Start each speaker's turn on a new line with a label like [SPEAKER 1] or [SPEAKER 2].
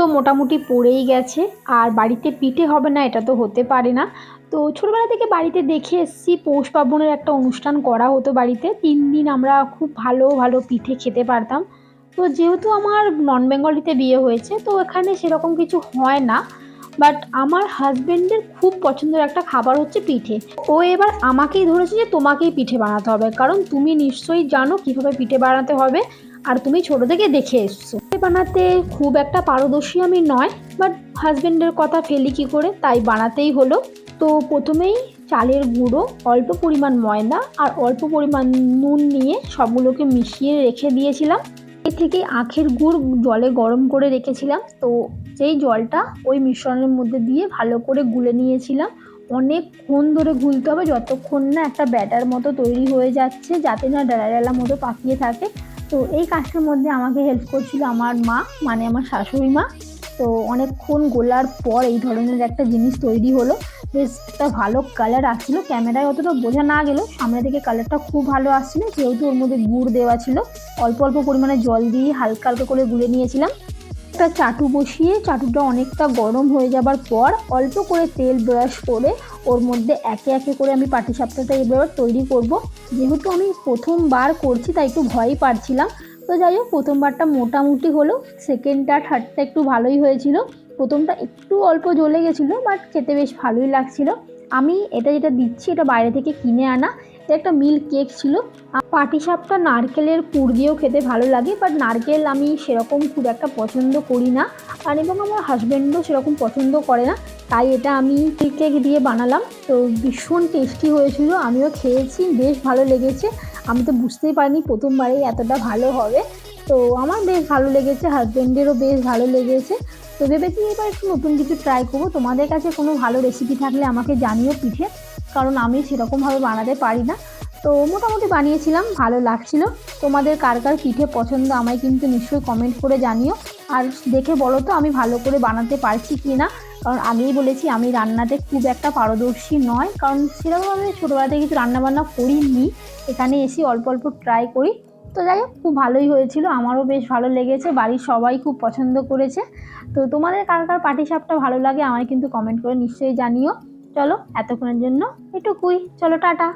[SPEAKER 1] তো মোটামুটি পড়েই গেছে। আর বাড়িতে পিঠে হবে না, এটা তো হতে পারে না। তো ছোটোবেলা থেকে বাড়িতে দেখে এসেছি, পৌষ পার্বণের একটা অনুষ্ঠান করা হতো বাড়িতে। তিন দিন আমরা খুব ভালো ভালো পিঠে খেতে পারতাম। তো যেহেতু আমার নন বেঙ্গলিতে বিয়ে হয়েছে, তো এখানে সেরকম কিছু হয় না। বাট আমার হাজবেন্ডের খুব পছন্দের একটা খাবার হচ্ছে পিঠে। ও এবার আমাকেই ধরেছে যে তোমাকেই পিঠে বানাতে হবে। কারণ তুমি নিশ্চয়ই জানো কীভাবে পিঠে বানাতে হবে। আর তুমি ছোটো থেকে দেখে এসছো। বানাতে খুব একটা পারদর্শী আমি নয় বাট হাজবেন্ডের কথা ফেলি কী করে, তাই বানাতেই হলো। তো প্রথমেই চালের গুঁড়ো, অল্প পরিমাণ ময়দা আর অল্প পরিমাণ নুন নিয়ে সবগুলোকে মিশিয়ে রেখে দিয়েছিলাম। এ থেকে আখের গুড় জলে গরম করে রেখেছিলাম। তো সেই জলটা ওই মিশ্রণের মধ্যে দিয়ে ভালো করে গুলে নিয়েছিলাম। অনেকক্ষণ ধরে গুলতে হবে, যতক্ষণ না একটা ব্যাটার মতো তৈরি হয়ে যাচ্ছে, যাতে না ডালা ডালা মতো পাকিয়ে থাকে। তো এই কাজটার মধ্যে আমাকে হেল্প করছিল আমার মা মানে আমার শাশুড়ি মা। তো অনেকক্ষণ গোলার পর এই ধরনের একটা জিনিস তৈরি হলো। বেশ একটা ভালো কালার আসছিল। ক্যামেরায় অতটা বোঝা না গেলো সামনে থেকে কালারটা খুব ভালো আসছিল। যেহেতু ওর মধ্যে গুড় দেওয়া ছিল, অল্প অল্প পরিমাণে জল দিয়ে হালকা হালকা করে গুলে নিয়েছিলাম। একটা চাটু বসিয়ে চাটুটা অনেকটা গরম হয়ে যাবার পর অল্প করে তেল ব্রাশ করে ওর মধ্যে একে একে করে আমি পাটিসাপটাটা এবার তৈরি করব। যেহেতু আমি প্রথমবার করছি, তাই একটু ভয়ই পারছিলাম। তো যাই হোক, প্রথমবারটা মোটামুটি হলো। সেকেন্ডটা থার্ডটা একটু ভালোই হয়েছিল। প্রথমটা একটু অল্প জ্বলে গেছিল বাট খেতে বেশ ভালোই লাগছিল। আমি এটা যেটা দিচ্ছি, এটা বাইরে থেকে কিনে আনা। এটা একটা মিল্ক কেক ছিল। পাটিসাপটা নারকেলের পুর দিয়েও খেতে ভালো লাগে বাট নারকেল আমি সেরকম খুব একটা পছন্দ করি না। আর এবং আমার হাজব্যান্ডও সেরকম পছন্দ করে না, তাই এটা আমি কেক দিয়ে বানালাম। তো ভীষণ টেস্টি হয়েছিল, আমিও খেয়েছি, বেশ ভালো লেগেছে। আমি তো বুঝতেই পারিনি প্রথমবারেই এতটা ভালো হবে। তো আমার বেশ ভালো লেগেছে হাজব্যান্ডেরও বেশ ভালো লেগেছে। তো ভেবেছি এবার একটু নতুন কিছু ট্রাই করব। তোমাদের কাছে কোনো ভালো রেসিপি থাকলে আমাকে জানিও পিঠে, কারণ আমি সেরকমভাবে বানাতে পারি না। তো মোটামুটি বানিয়েছিলাম, ভালো লাগছিল। তোমাদের কার কার পিঠে পছন্দ আমায় কিন্তু নিশ্চয়ই কমেন্ট করে জানিও। আর দেখে বলো তো, আমি ভালো করে বানাতে পারছি কি না কারণ আগেই বলেছি, আমি রান্নাতে খুব একটা পারদর্শী নয়। কারণ সেরকমভাবে ছোটোবেলা থেকে কিছু রান্নাবান্না করিনি। এখানে এসে অল্প অল্প ট্রাই করি। তো যাই হোক, খুব ভালোই হয়েছিল, আমারও বেশ ভালো লেগেছে, বাড়ির সবাই খুব পছন্দ করেছে। তো তোমাদের কার কার পাটিসাপটা ভালো লাগে আমায় কিন্তু কমেন্ট করে নিশ্চয়ই জানিও। চলো, এতক্ষণের জন্য এটুকুই, চলো, টাটা।